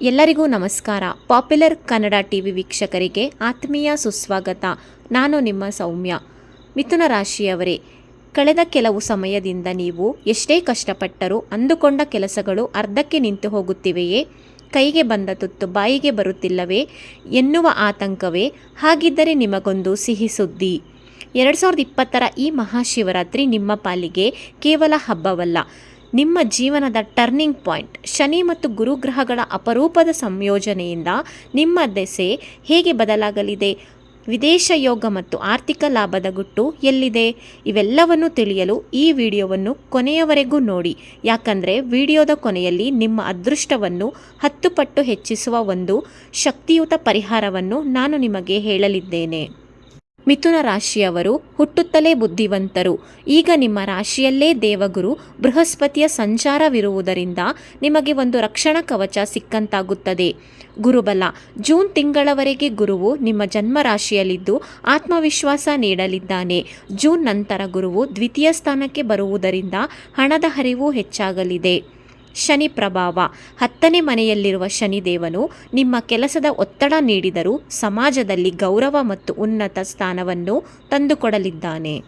ಎಲ್ಲರಿಗೂ ನಮಸ್ಕಾರ. Popular Kannada T V ವೀಕ್ಷಕರಿಗೆ ಆತ್ಮೀಯ ಸುಸ್ವಾಗತ. ನಾನು ನಿಮ್ಮ ಸೌಮ್ಯ. ಮಿಥುನ ರಾಶಿಯವರೇ, ಕಳೆದ ಕೆಲವು ಸಮಯದಿಂದ ನೀವು ಎಷ್ಟೇ ಕಷ್ಟಪಟ್ಟರೂ ಅಂದುಕೊಂಡ ಕೆಲಸಗಳು ಅರ್ಧಕ್ಕೆ ನಿಂತು ಹೋಗುತ್ತಿವೆಯೇ? ಕೈಗೆ ಬಂದ ತುತ್ತು ಬಾಯಿಗೆ ಬರುತ್ತಿಲ್ಲವೇ? ಎನ್ನುವ ಆತಂಕವೇ? ಹಾಗಿದ್ದರೆ ನಿಮಗೊಂದು ಸಿಹಿ ಸುದ್ದಿ. ಎರಡು ಸಾವಿರದ ಇಪ್ಪತ್ತರ ಈ ಮಹಾಶಿವರಾತ್ರಿ ನಿಮ್ಮ ಪಾಲಿಗೆ ಕೇವಲ ಹಬ್ಬವಲ್ಲ. ನಿಮ್ಮ ಜೀವನದ ಟರ್ನಿಂಗ್ ಪಾಯಿಂಟ್ ಶನಿ ಮತ್ತು ಗುರುಗ್ರಹಗಳ ಅಪರೂಪದ ಸಂಯೋಜನೆಯಿಂದ ನಿಮ್ಮ ದೆಸೆ ಹೇಗೆ ಬದಲಾಗಲಿದೆ? ವಿದೇಶ ಯೋಗ ಮತ್ತು ಆರ್ಥಿಕ ಲಾಭದ ಗುಟ್ಟು ಎಲ್ಲಿದೆ? ಇವೆಲ್ಲವನ್ನು ತಿಳಿಯಲು ಈ ವಿಡಿಯೋವನ್ನು ಕೊನೆಯವರೆಗೂ ನೋಡಿ. ಯಾಕಂದರೆ ವಿಡಿಯೋದ ಕೊನೆಯಲ್ಲಿ ನಿಮ್ಮ ಅದೃಷ್ಟವನ್ನು ಹತ್ತು ಪಟ್ಟು ಹೆಚ್ಚಿಸುವ ಒಂದು ಶಕ್ತಿಯುತ ಪರಿಹಾರವನ್ನು ನಾನು ನಿಮಗೆ ಹೇಳಲಿದ್ದೇನೆ. ಮಿಥುನ ರಾಶಿಯವರು ಹುಟ್ಟುತ್ತಲೇ ಬುದ್ಧಿವಂತರು. ಈಗ ನಿಮ್ಮ ರಾಶಿಯಲ್ಲೇ ದೇವಗುರು ಬೃಹಸ್ಪತಿಯ ಸಂಚಾರವಿರುವುದರಿಂದ ನಿಮಗೆ ಒಂದು ರಕ್ಷಣಾ ಕವಚ ಸಿಕ್ಕಂತಾಗುತ್ತದೆ. ಗುರುಬಲ. ಜೂನ್ ತಿಂಗಳವರೆಗೆ ಗುರುವು ನಿಮ್ಮ ಜನ್ಮ ರಾಶಿಯಲ್ಲಿದ್ದು ಆತ್ಮವಿಶ್ವಾಸ ನೀಡಲಿದ್ದಾನೆ. ಜೂನ್ ನಂತರ ಗುರುವು ದ್ವಿತೀಯ ಸ್ಥಾನಕ್ಕೆ ಬರುವುದರಿಂದ ಹಣದ ಹರಿವು ಹೆಚ್ಚಾಗಲಿದೆ. ಶನಿ ಪ್ರಭಾವ. ಹತ್ತನೇ ಮನೆಯಲ್ಲಿರುವ ಶನಿದೇವನು ನಿಮ್ಮ ಕೆಲಸದ ಒತ್ತಡ ನೀಡಿದರೂ ಸಮಾಜದಲ್ಲಿ ಗೌರವ ಮತ್ತು ಉನ್ನತ ಸ್ಥಾನವನ್ನು ತಂದುಕೊಡಲಿದ್ದಾನೆ.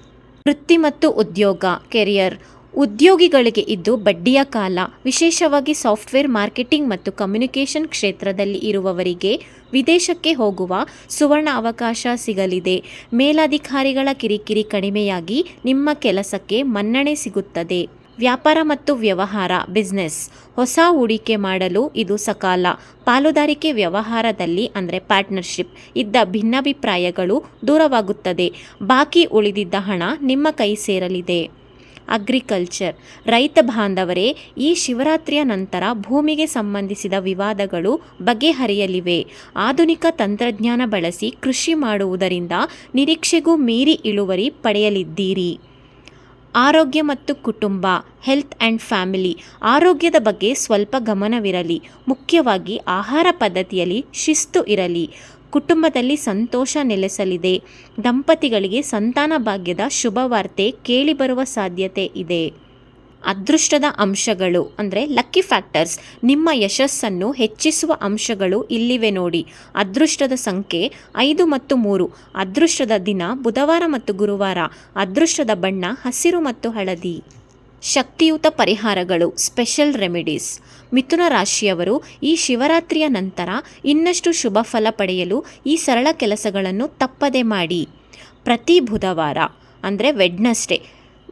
ವೃತ್ತಿ ಮತ್ತು ಉದ್ಯೋಗ, ಕೆರಿಯರ್. ಉದ್ಯೋಗಿಗಳಿಗೆ ಇದು ಬಡ್ಡಿಯ ಕಾಲ. ವಿಶೇಷವಾಗಿ ಸಾಫ್ಟ್ವೇರ್ ಮಾರ್ಕೆಟಿಂಗ್ ಮತ್ತು ಕಮ್ಯುನಿಕೇಷನ್ ಕ್ಷೇತ್ರದಲ್ಲಿ ಇರುವವರಿಗೆ ವಿದೇಶಕ್ಕೆ ಹೋಗುವ ಸುವರ್ಣ ಅವಕಾಶ ಸಿಗಲಿದೆ. ಮೇಲಾಧಿಕಾರಿಗಳ ಕಿರಿಕಿರಿ ಕಡಿಮೆಯಾಗಿ ನಿಮ್ಮ ಕೆಲಸಕ್ಕೆ ಮನ್ನಣೆ ಸಿಗುತ್ತದೆ. ವ್ಯಾಪಾರ ಮತ್ತು ವ್ಯವಹಾರ ಬಿಸ್ನೆಸ್ ಹೊಸ ಹೂಡಿಕೆ ಮಾಡಲು ಇದು ಸಕಾಲ. ಪಾಲುದಾರಿಕೆ ವ್ಯವಹಾರದಲ್ಲಿ ಅಂದರೆ ಪಾರ್ಟ್ನರ್ಶಿಪ್ ಇದ್ದ ಭಿನ್ನಾಭಿಪ್ರಾಯಗಳು ದೂರವಾಗುತ್ತದೆ. ಬಾಕಿ ಉಳಿದಿದ್ದ ಹಣ ನಿಮ್ಮ ಕೈ ಸೇರಲಿದೆ. ಅಗ್ರಿಕಲ್ಚರ್ ರೈತ ಬಾಂಧವರೇ, ಈ ಶಿವರಾತ್ರಿಯ ನಂತರ ಭೂಮಿಗೆ ಸಂಬಂಧಿಸಿದ ವಿವಾದಗಳು ಬಗೆಹರಿಯಲಿವೆ. ಆಧುನಿಕ ತಂತ್ರಜ್ಞಾನ ಬಳಸಿ ಕೃಷಿ ಮಾಡುವುದರಿಂದ ನಿರೀಕ್ಷೆಗೂ ಮೀರಿ ಇಳುವರಿ ಪಡೆಯಲಿದ್ದೀರಿ. ಆರೋಗ್ಯ ಮತ್ತು ಕುಟುಂಬ, ಹೆಲ್ತ್ ಆ್ಯಂಡ್ ಫ್ಯಾಮಿಲಿ ಆರೋಗ್ಯದ ಬಗ್ಗೆ ಸ್ವಲ್ಪ ಗಮನವಿರಲಿ. ಮುಖ್ಯವಾಗಿ ಆಹಾರ ಪದ್ಧತಿಯಲ್ಲಿ ಶಿಸ್ತು ಇರಲಿ. ಕುಟುಂಬದಲ್ಲಿ ಸಂತೋಷ ನೆಲೆಸಲಿದೆ. ದಂಪತಿಗಳಿಗೆ ಸಂತಾನ ಭಾಗ್ಯದ ಶುಭವಾರ್ತೆ ಕೇಳಿಬರುವ ಸಾಧ್ಯತೆ ಇದೆ. ಅದೃಷ್ಟದ ಅಂಶಗಳು, ಅಂದರೆ ಲಕ್ಕಿ ಫ್ಯಾಕ್ಟರ್ಸ್ ನಿಮ್ಮ ಯಶಸ್ಸನ್ನು ಹೆಚ್ಚಿಸುವ ಅಂಶಗಳು ಇಲ್ಲಿವೆ ನೋಡಿ. ಅದೃಷ್ಟದ ಸಂಖ್ಯೆ ಐದು ಮತ್ತು ಮೂರು. ಅದೃಷ್ಟದ ದಿನ ಬುಧವಾರ ಮತ್ತು ಗುರುವಾರ. ಅದೃಷ್ಟದ ಬಣ್ಣ ಹಸಿರು ಮತ್ತು ಹಳದಿ. ಶಕ್ತಿಯುತ ಪರಿಹಾರಗಳು ಸ್ಪೆಷಲ್ ರೆಮಿಡೀಸ್ ಮಿಥುನ ರಾಶಿಯವರು ಈ ಶಿವರಾತ್ರಿಯ ನಂತರ ಇನ್ನಷ್ಟು ಶುಭ ಫಲ ಪಡೆಯಲು ಈ ಸರಳ ಕೆಲಸಗಳನ್ನು ತಪ್ಪದೆ ಮಾಡಿ. ಪ್ರತಿ ಬುಧವಾರ, ಅಂದರೆ ವೆಡ್ನಸ್ಡೇ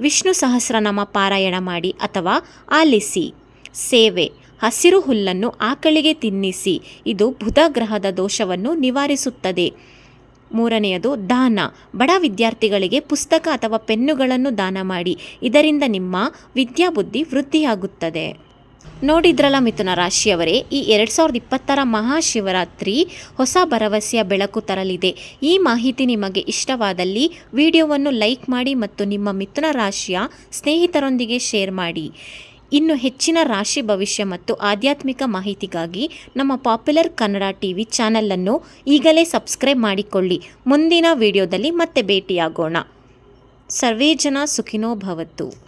ವಿಷ್ಣು ಸಹಸ್ರನಾಮ ಪಾರಾಯಣ ಮಾಡಿ ಅಥವಾ ಆಲಿಸಿ. ಸೇವೆ. ಹಸಿರು ಹುಲ್ಲನ್ನು ಆಕಳಿಗೆ ತಿನ್ನಿಸಿ. ಇದು ಬುಧ ಗ್ರಹದ ದೋಷವನ್ನು ನಿವಾರಿಸುತ್ತದೆ. ಮೂರನೆಯದು, ದಾನ. ಬಡ ವಿದ್ಯಾರ್ಥಿಗಳಿಗೆ ಪುಸ್ತಕ ಅಥವಾ ಪೆನ್ನುಗಳನ್ನು ದಾನ ಮಾಡಿ. ಇದರಿಂದ ನಿಮ್ಮ ವಿದ್ಯಾಬುದ್ಧಿ ವೃದ್ಧಿಯಾಗುತ್ತದೆ. ನೋಡಿದ್ರಲ್ಲ ಮಿಥುನ ರಾಶಿಯವರೇ, ಈ ಎರಡು ಸಾವಿರದ ಇಪ್ಪತ್ತರ ಮಹಾಶಿವರಾತ್ರಿ ಹೊಸ ಭರವಸೆಯ ಬೆಳಕು ತರಲಿದೆ. ಈ ಮಾಹಿತಿ ನಿಮಗೆ ಇಷ್ಟವಾದಲ್ಲಿ ವಿಡಿಯೋವನ್ನು ಲೈಕ್ ಮಾಡಿ ಮತ್ತು ನಿಮ್ಮ ಮಿಥುನ ರಾಶಿಯ ಸ್ನೇಹಿತರೊಂದಿಗೆ ಶೇರ್ ಮಾಡಿ. ಇನ್ನು ಹೆಚ್ಚಿನ ರಾಶಿ ಭವಿಷ್ಯ ಮತ್ತು ಆಧ್ಯಾತ್ಮಿಕ ಮಾಹಿತಿಗಾಗಿ ನಮ್ಮ ಪಾಪ್ಯುಲರ್ ಕನ್ನಡ ಟಿ ವಿ ಚಾನಲನ್ನು ಈಗಲೇ ಸಬ್ಸ್ಕ್ರೈಬ್ ಮಾಡಿಕೊಳ್ಳಿ. ಮುಂದಿನ ವಿಡಿಯೋದಲ್ಲಿ ಮತ್ತೆ ಭೇಟಿಯಾಗೋಣ. ಸರ್ವೇ ಜನ ಸುಖಿನೋ ಭವತ್ತು.